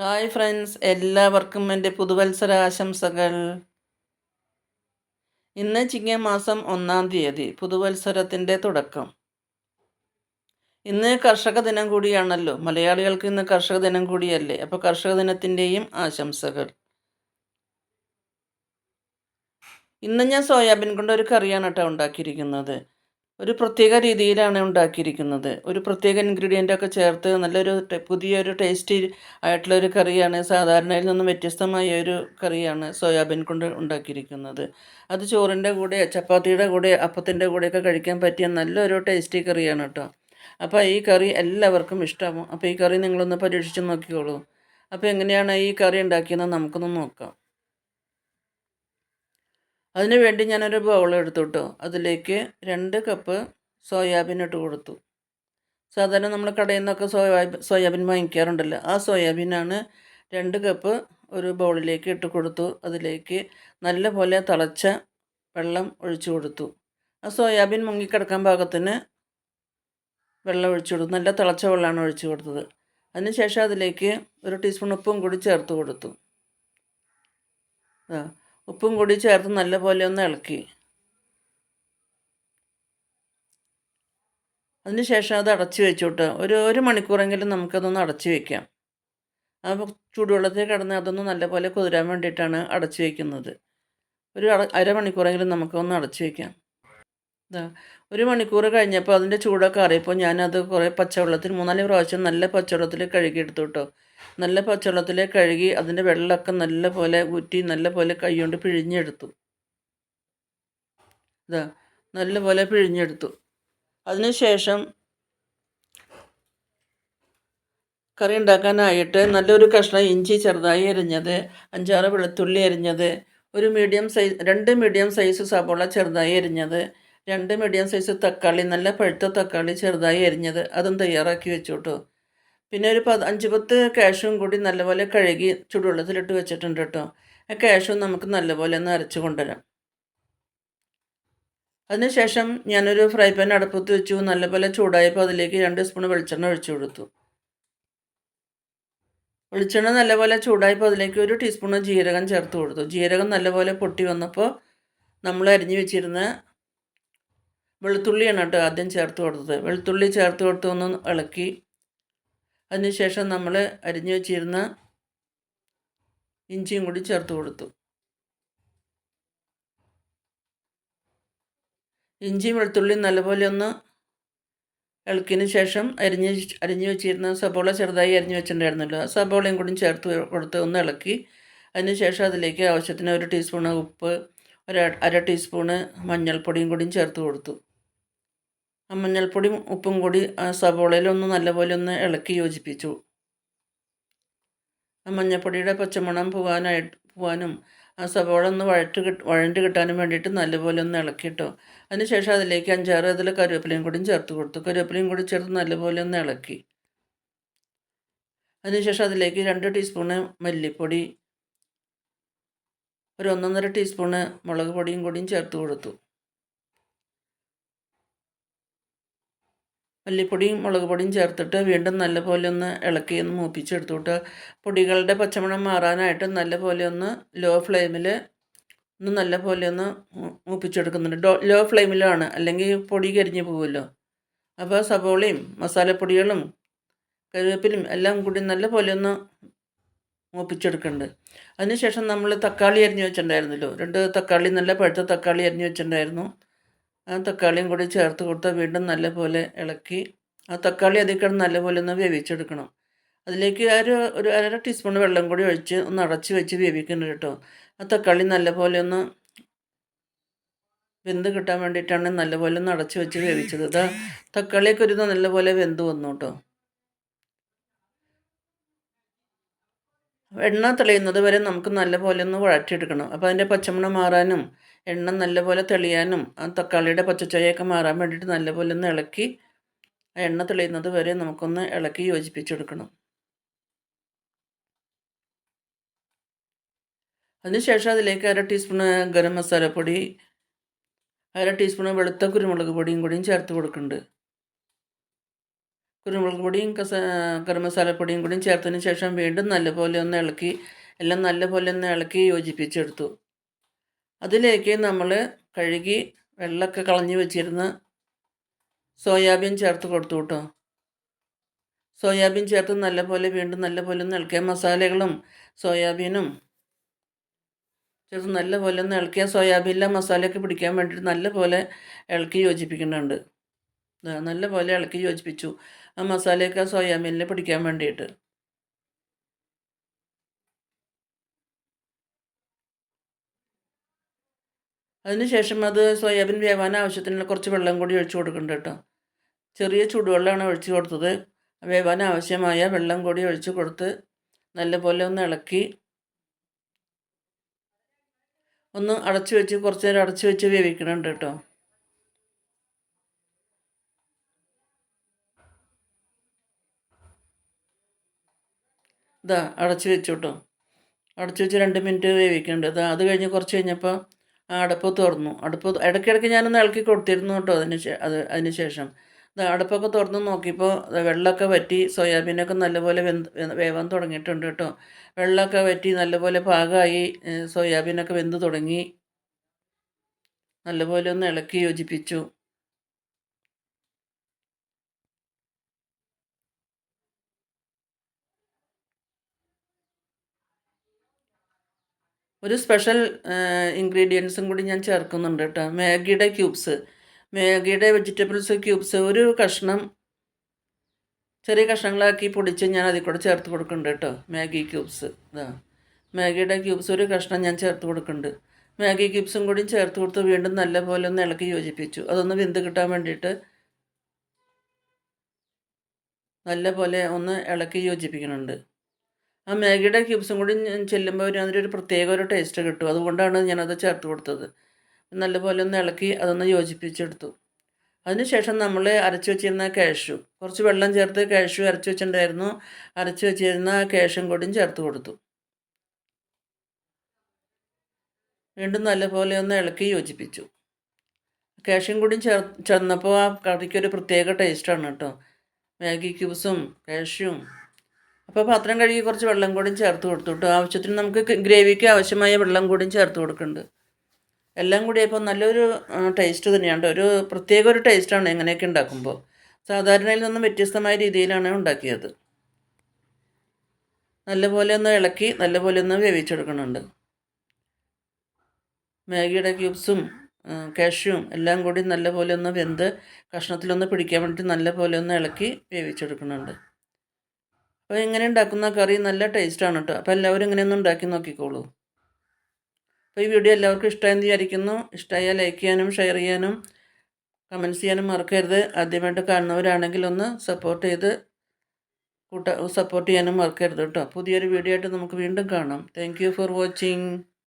Hi friends എല്ലാവർക്കും എന്റെ പുതുവത്സര ആശംസകൾ ഇന്ന് ചിങ്ങമാസം ഒന്നാം തീയതി പുതുവത്സരത്തിന്റെ തുടക്കം. ഇന്ന് കർഷക ദിനം കൂടിയാണല്ലോ. മലയാളികൾക്ക് ഇന്ന് കർഷക ദിനം കൂടിയല്ലേ. അപ്പോൾ കർഷക ദിനത്തിന്റെയും ആശംസകൾ. ഇന്ന് ഞാൻ സോയാബീൻ കൊണ്ട് ഒരു കറിയാണ് കേട്ടോ ഉണ്ടാക്കിയിരിക്കുന്നത്. ഒരു പ്രത്യേക രീതിയിലാണ് ഉണ്ടാക്കിയിരിക്കുന്നത്. ഒരു പ്രത്യേക ഇൻഗ്രീഡിയന്റ് ഒക്കെ ചേർത്ത് നല്ലൊരു പുതിയൊരു ടേസ്റ്റി ആയിട്ടുള്ള ഒരു കറിയാണ് സാധാരണയിൽ നിന്നും വ്യത്യസ്തമായ ഒരു കറിയാണ് സോയാബീൻ കൊണ്ട് ഉണ്ടാക്കിയിരിക്കുന്നത്. അത് ചോറിന്റെ കൂടെ ചപ്പാത്തിയുടെ കൂടെ അപ്പത്തിന്റെ കൂടെയൊക്കെ കഴിക്കാൻ പറ്റിയ നല്ലൊരു ടേസ്റ്റി കറിയാണ് കേട്ടോ അപ്പോൾ ഈ കറി എല്ലാവർക്കും ഇഷ്ടമാകും അപ്പോൾ ഈ കറി നിങ്ങളൊന്ന് പരീക്ഷിച്ച് നോക്കിക്കോളൂ. അപ്പോൾ എങ്ങനെയാണ് ഈ കറി ഉണ്ടാക്കിയെന്ന് നമുക്കൊന്ന് നോക്കാം. അതിന് വേണ്ടി ഞാനൊരു ബൗൾ എടുത്തു കേട്ടോ അതിലേക്ക് രണ്ട് കപ്പ് സോയാബീൻ ഇട്ട് കൊടുത്തു. സാധാരണ നമ്മൾ കടയിൽ നിന്നൊക്കെ സോയാബീൻ സോയാബീൻ വാങ്ങിക്കാറുണ്ടല്ലോ. ആ സോയാബീനാണ് രണ്ട് കപ്പ് ഒരു ബൗളിലേക്ക് ഇട്ട് കൊടുത്തു. അതിലേക്ക് നല്ല പോലെ തിളച്ച വെള്ളം ഒഴിച്ചു കൊടുത്തു. ആ സോയാബീൻ മുങ്ങിക്കിടക്കാൻ പാകത്തിന് വെള്ളം ഒഴിച്ചു കൊടുത്തു. നല്ല തിളച്ച വെള്ളമാണ് ഒഴിച്ചു കൊടുത്തത്. അതിനുശേഷം അതിലേക്ക് ഒരു ടീസ്പൂൺ ഉപ്പും കൂടി ചേർത്ത് കൊടുത്തു. ആ. ഉപ്പും കൂടി ചേർത്ത് നല്ലപോലെ ഒന്ന് ഇളക്കി. അതിനുശേഷം അത് അടച്ച് വെച്ചു കേട്ടോ ഒരു ഒരു മണിക്കൂറെങ്കിലും നമുക്കതൊന്ന് അടച്ച് വയ്ക്കാം അപ്പോൾ ചൂടുവെള്ളത്തിൽ കിടന്ന് അതൊന്ന് നല്ലപോലെ കുതിരാൻ വേണ്ടിയിട്ടാണ് അടച്ച് വയ്ക്കുന്നത് ഒരു അര അരമണിക്കൂറെങ്കിലും നമുക്കൊന്ന് അടച്ച് വയ്ക്കാം ഒരു മണിക്കൂർ കഴിഞ്ഞപ്പോൾ അതിന്റെ ചൂടൊക്കെ അറിയപ്പോൾ ഞാനത് കുറേ പച്ചവെള്ളത്തിൽ മൂന്നാൽ പ്രാവശ്യം നല്ല പച്ചവെള്ളത്തിൽ കഴുകിയെടുത്തു കേട്ടോ നല്ല പച്ചവെള്ളത്തിൽ കഴുകി അതിന്റെ വെള്ളമൊക്കെ നല്ല പോലെ ഊറ്റി നല്ല പോലെ കൈകൊണ്ട് പിഴിഞ്ഞെടുത്തു. ഇതാ നല്ല പോലെ പിഴിഞ്ഞെടുത്തു. അതിനുശേഷം കറി ഉണ്ടാക്കാനായിട്ട് നല്ലൊരു കഷ്ണം ഇഞ്ചി ചെറുതായി അരിഞ്ഞത് അഞ്ചാറ് വെളുത്തുള്ളി അരിഞ്ഞത് ഒരു മീഡിയം സൈസ് രണ്ട് മീഡിയം സൈസ് സബോള ചെറുതായി അരിഞ്ഞത് രണ്ട് മീഡിയം സൈസ് തക്കാളി നല്ല പഴുത്ത തക്കാളി ചെറുതായി അരിഞ്ഞത് അതും തയ്യാറാക്കി വെച്ചു കേട്ടോ പിന്നെ ഒരു പത് അഞ്ച് പത്ത് കാഷും കൂടി നല്ലപോലെ കഴുകി ചുടുവെള്ളത്തിലിട്ട് വെച്ചിട്ടുണ്ട് കേട്ടോ ആ കാഷും നമുക്ക് നല്ലപോലെ ഒന്ന് അരച്ച് കൊണ്ടുവരാം. അതിനുശേഷം ഞാനൊരു ഫ്രൈ പാൻ അടുപ്പത്ത് വെച്ചു. നല്ലപോലെ ചൂടായപ്പോൾ അതിലേക്ക് രണ്ട് സ്പൂൺ വെളിച്ചെണ്ണ ഒഴിച്ചു കൊടുത്തു. വെളിച്ചെണ്ണ നല്ലപോലെ ചൂടായപ്പോൾ അതിലേക്ക് ഒരു ടീസ്പൂൺ ജീരകം ചേർത്ത് കൊടുത്തു. ജീരകം നല്ലപോലെ പൊട്ടി വന്നപ്പോൾ നമ്മൾ അരിഞ്ഞു വെച്ചിരുന്ന വെളുത്തുള്ളിയാണ് കേട്ടോ ആദ്യം ചേർത്ത് കൊടുത്തത്. വെളുത്തുള്ളി ചേർത്ത് കൊടുത്ത് ഒന്ന് ഇളക്കി. അതിനുശേഷം നമ്മൾ അരിഞ്ഞു വെച്ചിരുന്ന ഇഞ്ചിയും കൂടി ചേർത്ത് കൊടുത്തു. ഇഞ്ചിയും വെളുത്തുള്ളിയും നല്ലപോലെ ഒന്ന് ഇളക്കിയതിന് ശേഷം അരിഞ്ഞ് അരിഞ്ഞു വെച്ചിരുന്ന സബോള ചെറുതായി അരിഞ്ഞു വെച്ചിട്ടുണ്ടായിരുന്നല്ലോ. സബോളയും കൂടി ചേർത്ത് കൊടുത്ത് ഒന്ന് ഇളക്കി. അതിനുശേഷം അതിലേക്ക് ആവശ്യത്തിന് ഒരു ടീസ്പൂണ് ഉപ്പ് ഒരു അര ടീസ്പൂണ് മഞ്ഞൾപ്പൊടിയും കൂടി ചേർത്ത് കൊടുത്തു. മഞ്ഞൾപ്പൊടിയും ഉപ്പും കൂടി സവോളയിലൊന്ന് നല്ലപോലെ ഒന്ന് ഇളക്കി യോജിപ്പിച്ചു. മഞ്ഞൾപ്പൊടിയുടെ പച്ചമണം പോകാനായിട്ട് പോകാനും ആ സവോള ഒന്ന് വഴറ്റ് കിട്ട് വഴണ്ട് കിട്ടാനും വേണ്ടിയിട്ട് നല്ലപോലെ ഒന്ന് ഇളക്കിട്ടോ അതിനുശേഷം അതിലേക്ക് അഞ്ചാറ് അതിൽ കരുവേപ്പിലയും കൂടിയും ചേർത്ത് കൊടുത്തു. കരുവേപ്പിലയും കൂടി ചേർത്ത് നല്ലപോലെ ഒന്ന് ഇളക്കി. അതിനുശേഷം അതിലേക്ക് രണ്ട് ടീസ്പൂണ് മല്ലിപ്പൊടി ഒരു ഒന്നൊന്നര ടീസ്പൂണ് മുളക് പൊടിയും കൂടിയും ചേർത്ത് കൊടുത്തു. മല്ലിപ്പൊടിയും മുളക് പൊടിയും ചേർത്തിട്ട് വീണ്ടും നല്ലപോലെ ഒന്ന് ഇളക്കി ഒന്ന് മൂപ്പിച്ചെടുത്തിട്ട്. പൊടികളുടെ പച്ചമണം മാറാനായിട്ട് നല്ലപോലെ ഒന്ന് ലോ ഫ്ലെയിമിൽ ഒന്ന് നല്ലപോലെ ഒന്ന് മൂപ്പിച്ചെടുക്കുന്നുണ്ട്. ലോ ഫ്ലെയിമിലാണ് അല്ലെങ്കിൽ പൊടി കരിഞ്ഞു പോകുമല്ലോ അപ്പോൾ സവോളയും മസാലപ്പൊടികളും കറിവേപ്പിലും എല്ലാം കൂടി നല്ലപോലെ ഒന്ന് മൂപ്പിച്ചെടുക്കുന്നുണ്ട് അതിനുശേഷം നമ്മൾ തക്കാളി അരിഞ്ഞു വെച്ചിട്ടുണ്ടായിരുന്നല്ലോ. രണ്ട് തക്കാളി നല്ല പഴുത്ത തക്കാളി അരിഞ്ഞു വെച്ചിട്ടുണ്ടായിരുന്നു. ആ തക്കാളിയും കൂടി ചേർത്ത് കൊടുത്താൽ വീണ്ടും നല്ലപോലെ ഇളക്കി ആ തക്കാളി അതിൽ നല്ലപോലെ ഒന്ന് വേവിച്ചെടുക്കണം. അതിലേക്ക് ഒരു ഒരു അര ടീസ്പൂൺ വെള്ളം കൂടി ഒഴിച്ച് ഒന്ന് അടച്ച് വെച്ച് വേവിക്കണം കേട്ടോ. ആ തക്കാളി നല്ലപോലെ ഒന്ന് വെന്ത് കിട്ടാൻ വേണ്ടിയിട്ടാണ് നല്ലപോലെ ഒന്ന് അടച്ച് വെച്ച് വേവിച്ചത്. ഇതാ തക്കാളിയൊക്കെ ഒരു നല്ലപോലെ വെന്ത് വന്നു കേട്ടോ. എണ്ണ തെളിയുന്നത് വരെ നമുക്ക് നല്ലപോലെ ഒന്ന് വഴറ്റിയെടുക്കണം. അപ്പോൾ അതിന്റെ പച്ചമണം മാറാനും എണ്ണ നല്ലപോലെ തെളിയാനും ആ തക്കാളിയുടെ പച്ചച്ചൊയൊക്കെ മാറാൻ വേണ്ടിയിട്ട് നല്ലപോലെ ഒന്ന് ഇളക്കി ആ എണ്ണ തെളിയുന്നത് വരെ നമുക്കൊന്ന് ഇളക്കി യോജിപ്പിച്ചെടുക്കണം. അതിനുശേഷം അതിലേക്ക് അര ടീസ്പൂണ് ഗരം മസാലപ്പൊടി അര ടീസ്പൂണ് വെളുത്ത കുരുമുളക് പൊടിയും കൂടിയും ചേർത്ത് കൊടുക്കുന്നുണ്ട്. കുരുമുളക് പൊടിയും കസ ഗരം മസാലപ്പൊടിയും കൂടിയും ചേർത്തതിന് ശേഷം വീണ്ടും നല്ലപോലെ ഒന്ന് ഇളക്കി എല്ലാം നല്ലപോലെ ഒന്ന് ഇളക്കി യോജിപ്പിച്ചെടുത്തു. അതിലേക്ക് നമ്മൾ കഴുകി വെള്ളമൊക്കെ കളഞ്ഞു വെച്ചിരുന്ന സോയാബീൻ ചേർത്ത് കൊടുത്തു കേട്ടോ. സോയാബീൻ ചേർത്ത് നല്ലപോലെ വീണ്ടും നല്ലപോലെ ഒന്ന് ഇളക്കിയ മസാലകളും സോയാബീനും ചേർത്ത് നല്ലപോലെ ഒന്ന് ഇളക്കിയ സോയാബീനിലെ മസാലയൊക്കെ പിടിക്കാൻ വേണ്ടിയിട്ട് നല്ലപോലെ ഇളക്കി യോജിപ്പിക്കുന്നുണ്ട്. നല്ലപോലെ ഇളക്കി യോജിപ്പിച്ചു. ആ മസാലയൊക്കെ സോയാബീനിൽ പിടിക്കാൻ വേണ്ടിയിട്ട്. അതിനുശേഷം അത് സോയാബീൻ വേവാൻ ആവശ്യത്തിനുള്ള കുറച്ച് വെള്ളം കൂടി ഒഴിച്ചു കൊടുക്കുന്നുണ്ട് കേട്ടോ. ചെറിയ ചൂടുവെള്ളമാണ് ഒഴിച്ചു കൊടുത്തത്. വേവാൻ ആവശ്യമായ വെള്ളം കൂടി ഒഴിച്ച് കൊടുത്ത് നല്ലപോലെ ഒന്ന് ഇളക്കി. ഒന്ന് അടച്ചു വെച്ച് കുറച്ച് നേരം അടച്ചു വെച്ച് വേവിക്കണുണ്ട് കേട്ടോ. ഇതാ അടച്ചു വെച്ചു കേട്ടോ അടച്ചു വെച്ച് രണ്ട് മിനിറ്റ് വേവിക്കുന്നുണ്ട് ഇതാ അത് കഴിഞ്ഞ് കുറച്ച് കഴിഞ്ഞപ്പോൾ ആ അടുപ്പ് തുറന്നു. അടുപ്പ് ഇടയ്ക്കിടയ്ക്ക് ഞാനൊന്ന് ഇളക്കി കൊടുത്തിരുന്നു കേട്ടോ അതിന് അത് അതിന് ശേഷം. അടുപ്പൊക്കെ തുറന്ന് നോക്കിയപ്പോൾ വെള്ളമൊക്കെ വറ്റി സോയാബീനൊക്കെ നല്ലപോലെ വെന്ത് വേവാൻ തുടങ്ങിയിട്ടുണ്ട് കേട്ടോ. വെള്ളമൊക്കെ വറ്റി നല്ലപോലെ പാകമായി സോയാബീനൊക്കെ വെന്ത് തുടങ്ങി. നല്ലപോലെ ഒന്ന് ഇളക്കി യോജിപ്പിച്ചു. ഒരു സ്പെഷ്യൽ ഇൻഗ്രീഡിയൻസും കൂടി ഞാൻ ചേർക്കുന്നുണ്ട് കേട്ടോ. മാഗിയുടെ ക്യൂബ്സ് മാഗിയുടെ വെജിറ്റബിൾസ് ക്യൂബ്സ് ഒരു കഷ്ണം ചെറിയ കഷ്ണങ്ങളാക്കി പൊടിച്ച് ഞാൻ അതിൽ കൂടെ ചേർത്ത് കൊടുക്കുന്നുണ്ട് കേട്ടോ. മാഗി ക്യൂബ്സ് ഇതാ മാഗിയുടെ ക്യൂബ്സ് ഒരു കഷ്ണം ഞാൻ ചേർത്ത് കൊടുക്കുന്നുണ്ട്. മാഗി ക്യൂബ്സും കൂടി ചേർത്ത് കൊടുത്ത് വീണ്ടും നല്ലപോലെ ഒന്ന് ഇളക്കി യോജിപ്പിച്ചു. അതൊന്ന് വെന്ത് കിട്ടാൻ വേണ്ടിയിട്ട് നല്ലപോലെ ഒന്ന് ഇളക്കി യോജിപ്പിക്കുന്നുണ്ട്. ആ മാഗിയുടെ ക്യൂബ്സും കൂടി ചെല്ലുമ്പോൾ ഒരു അതിന്റെ പ്രത്യേക ഒരു ടേസ്റ്റ് കിട്ടും. അതുകൊണ്ടാണ് ഞാനത് ചേർത്ത് കൊടുത്തത്. നല്ലപോലെ ഒന്ന് ഇളക്കി അതൊന്ന് യോജിപ്പിച്ചെടുത്തു. അതിനുശേഷം നമ്മൾ അരച്ച് വെച്ചിരുന്ന കാഷു കുറച്ച് വെള്ളം ചേർത്ത് കാഷു അരച്ച് വെച്ചിട്ടുണ്ടായിരുന്നു. അരച്ച് വെച്ചിരുന്ന കാഷും കൂടിയും ചേർത്ത് കൊടുത്തു. വീണ്ടും നല്ലപോലെ ഒന്ന് ഇളക്കി യോജിപ്പിച്ചു. കാഷ്യും കൂടിയും ചേർ ചേർന്നപ്പോൾ ആ കറിക്കൊരു പ്രത്യേക ടേസ്റ്റാണ് കേട്ടോ. മാഗി ക്യൂബ്സും കാഷ്യും അപ്പോൾ പാത്രം കഴുകി കുറച്ച് വെള്ളം കൂടി ചേർത്ത് കൊടുത്തു കേട്ടോ ആവശ്യത്തിന് നമുക്ക് ഗ്രേവിക്ക് ആവശ്യമായ വെള്ളം കൂടിയും ചേർത്ത് കൊടുക്കുന്നുണ്ട് എല്ലാം കൂടി ഇപ്പോൾ നല്ലൊരു ടേസ്റ്റ് തന്നെയാണ്. ഒരു പ്രത്യേക ഒരു ടേസ്റ്റാണ് എങ്ങനെയൊക്കെ ഉണ്ടാക്കുമ്പോൾ സാധാരണയിൽ നിന്നും വ്യത്യസ്തമായ രീതിയിലാണ് ഉണ്ടാക്കിയത്. നല്ലപോലെ ഒന്ന് ഇളക്കി നല്ലപോലെ ഒന്ന് വേവിച്ചെടുക്കുന്നുണ്ട് മാഗിയുടെ ക്യൂബ്സും കാഷ്യും എല്ലാം കൂടി നല്ലപോലെ ഒന്ന് വെന്ത് കഷ്ണത്തിലൊന്ന് പിടിക്കാൻ വേണ്ടി നല്ലപോലെ ഒന്ന് ഇളക്കി വേവിച്ചെടുക്കുന്നുണ്ട് അപ്പോൾ ഇങ്ങനെ ഉണ്ടാക്കുന്ന കറി നല്ല ടേസ്റ്റാണ് കേട്ടോ അപ്പോൾ എല്ലാവരും ഇങ്ങനെയൊന്നും ഉണ്ടാക്കി നോക്കിക്കോളൂ. അപ്പോൾ ഈ വീഡിയോ എല്ലാവർക്കും ഇഷ്ടമായെന്ന് വിചാരിക്കുന്നു. ഇഷ്ടമായാൽ ലൈക്ക് ചെയ്യാനും ഷെയർ ചെയ്യാനും കമന്റ്സ് ചെയ്യാനും മറക്കരുത്. ആദ്യമായിട്ട് കാണുന്നവരാണെങ്കിൽ ഒന്ന് സപ്പോർട്ട് ചെയ്ത് കൂട്ട സപ്പോർട്ട് ചെയ്യാനും മറക്കരുത് കേട്ടോ പുതിയൊരു വീഡിയോ ആയിട്ട് നമുക്ക് വീണ്ടും കാണാം. Thank for watching